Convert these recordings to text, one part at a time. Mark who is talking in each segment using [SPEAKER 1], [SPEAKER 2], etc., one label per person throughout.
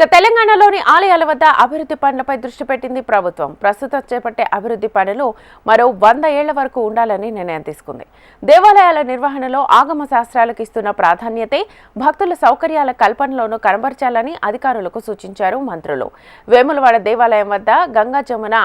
[SPEAKER 1] ఇక తెలంగాణలోని ఆలయాల వద్ద అభివృద్ధి పనులపై దృష్టి పెట్టింది ప్రభుత్వం. ప్రస్తుతం చేపట్టే అభివృద్ధి పనులు మరో వంద ఏళ్ళ వరకు ఉండాలని నిర్ణయం తీసుకుంది. దేవాలయాల నిర్వహణలో ఆగమ శాస్త్రాలకు ఇస్తున్న ప్రాధాన్యతే భక్తుల సౌకర్యాల కల్పనలోనూ కనబరచాలని అధికారులకు సూచించారు మంత్రులు. వేములవాడ దేవాలయం వద్ద గంగా జమున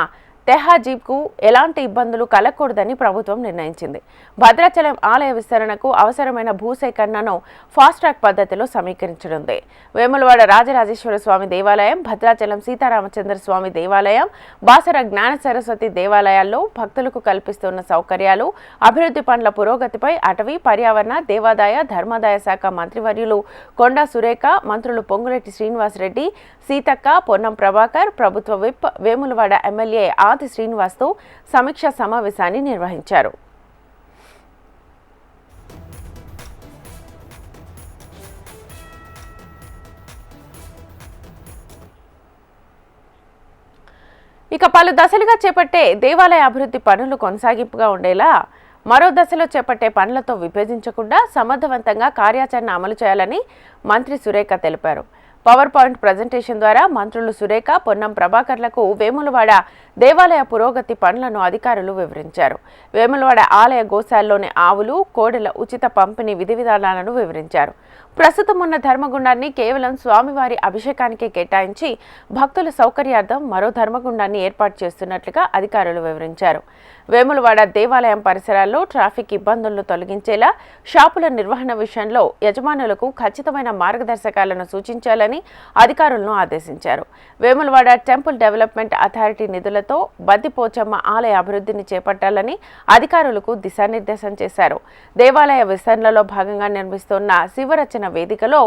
[SPEAKER 1] తెహాజీబ్కు ఎలాంటి ఇబ్బందులు కలగకూడదని ప్రభుత్వం నిర్ణయించింది. భద్రాచలం ఆలయ విస్తరణకు అవసరమైన భూసేకరణను ఫాస్ట్ ట్రాక్ పద్ధతిలో సమీకరించనుంది. వేములవాడ రాజరాజేశ్వర స్వామి దేవాలయం భద్రాచలం సీతారామచంద్ర స్వామి దేవాలయం బాసర జ్ఞాన సరస్వతి దేవాలయాల్లో భక్తులకు కల్పిస్తున్న సౌకర్యాలు అభివృద్ధి పనుల పురోగతిపై అటవీ పర్యావరణ దేవాదాయ ధర్మాదాయ శాఖ మంత్రివర్యులు కొండా సురేఖ మంత్రులు పొంగులెట్టి శ్రీనివాసరెడ్డి సీతక్క పొన్నం ప్రభాకర్ ప్రభుత్వ విప్ వేములవాడ ఎమ్మెల్యే స్వాతి శ్రీనివాస్తో సమీక్షా సమావేశాన్ని నిర్వహించారు. ఇక పలు దశలుగా చేపట్టే దేవాలయ అభివృద్ధి పనులు కొనసాగింపుగా ఉండేలా మరో దశలో చేపట్టే పనులతో విభేదించకుండా సమర్థవంతంగా కార్యాచరణ అమలు చేయాలని మంత్రి సురేఖ తెలిపారు. పవర్ పాయింట్ ప్రజెంటేషన్ ద్వారా మంత్రులు సురేఖ పొన్నం ప్రభాకర్లకు వేములవాడ దేవాలయ పురోగతి పనులను అధికారులు వివరించారు. వేములవాడ ఆలయ గోశాల్లోని ఆవులు కోడెల ఉచిత పంపిణీ విధి విధానాలను వివరించారు. ప్రస్తుతం ఉన్న ధర్మగుండాన్ని కేవలం స్వామివారి అభిషేకానికి కేటాయించి భక్తుల సౌకర్యార్థం మరో ధర్మగుండాన్ని ఏర్పాటు చేస్తున్నట్లుగా అధికారులు వివరించారు. వేములవాడ దేవాలయం పరిసరాల్లో ట్రాఫిక్ ఇబ్బందులను తొలగించేలా షాపుల నిర్వహణ విషయంలో యజమానులకు ఖచ్చితమైన మార్గదర్శకాలను సూచించాలని అధికారులను ఆదేశించారు. వేములవాడ టెంపుల్ డెవలప్మెంట్ అథారిటీ నిధులతో బద్దిపోచమ్మ ఆలయ అభివృద్ధిని చేపట్టాలని అధికారులకు దిశానిర్దేశం చేశారు. దేవాలయ విస్తరణలో భాగంగా నిర్మిస్తున్న శివరచన వేదికలో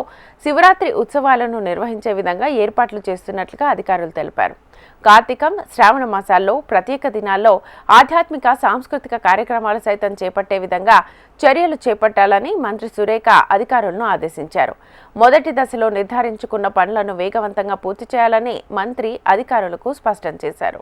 [SPEAKER 1] శివరాత్రి ఉత్సవాలను నిర్వహించే విధంగా ఏర్పాట్లు చేస్తున్నట్లుగా అధికారులు తెలిపారు. కార్తీకం శ్రావణ మాసాల్లో ప్రత్యేక దినాల్లో ఆధ్యాత్మిక సాంస్కృతిక కార్యక్రమాలు సైతం చేపట్టే విధంగా చర్యలు చేపట్టాలని మంత్రి సురేఖ అధికారులను ఆదేశించారు. మొదటి దశలో నిర్ధారించుకున్న పనులను వేగవంతంగా పూర్తి చేయాలని మంత్రి అధికారులకు స్పష్టం చేశారు.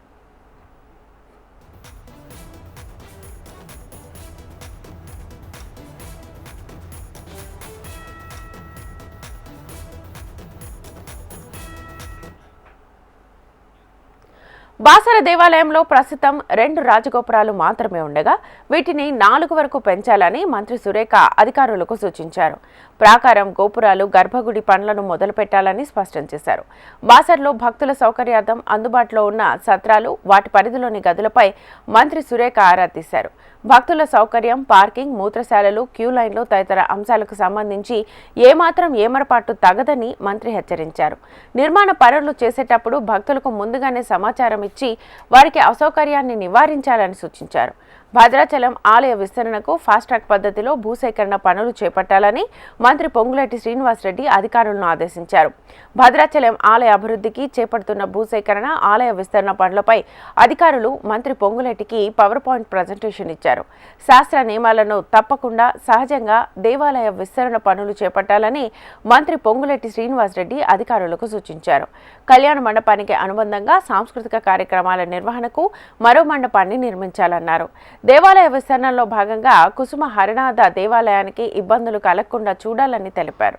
[SPEAKER 1] బాసర దేవాలయంలో ప్రస్తుతం రెండు రాజగోపురాలు మాత్రమే ఉండగా వీటిని నాలుగు వరకు పెంచాలని మంత్రి సురేఖ అధికారులకు సూచించారు. ప్రాకారం గోపురాలు గర్భగుడి పనులను మొదలుపెట్టాలని స్పష్టం చేశారు. బాసర్లో భక్తుల సౌకర్యార్థం అందుబాటులో ఉన్న సత్రాలు వాటి పరిధిలోని గదులపై మంత్రి సురేఖ ఆరా తీశారు. భక్తుల సౌకర్యం పార్కింగ్ మూత్రశాలలు క్యూ లైన్లు తదితర అంశాలకు సంబంధించి ఏమాత్రం ఏమరపాటు తగదని మంత్రి హెచ్చరించారు. నిర్మాణ పనులు చేసేటప్పుడు భక్తులకు ముందుగానే సమాచారం ఇచ్చి వారికి అసౌకర్యాన్ని నివారించాలని సూచించారు. భద్రాచలం ఆలయ విస్తరణకు ఫాస్ట్ ట్రాక్ పద్ధతిలో భూసేకరణ పనులు చేపట్టాలని మంత్రి పొంగులేటి శ్రీనివాసరెడ్డి అధికారులను ఆదేశించారు. భద్రాచలం ఆలయ అభివృద్ధికి చేపడుతున్న భూసేకరణ ఆలయ విస్తరణ పనులపై అధికారులు మంత్రి పొంగులేటికి పవర్ పాయింట్ ప్రజెంటేషన్ ఇచ్చారు. శాస్త్ర నియమాలను తప్పకుండా సహజంగా దేవాలయ విస్తరణ పనులు చేపట్టాలని మంత్రి పొంగులేటి శ్రీనివాసరెడ్డి అధికారులకు సూచించారు. కళ్యాణ మండపానికి అనుబంధంగా సాంస్కృతిక కార్యక్రమాల నిర్వహణకు మరో మండపాన్ని నిర్మించాలన్నారు. దేవాలయ విస్తరణలో భాగంగా కుసుమ హరినాథ దేవాలయానికి ఇబ్బందులు కలగకుండా చూడాలని తెలిపారు.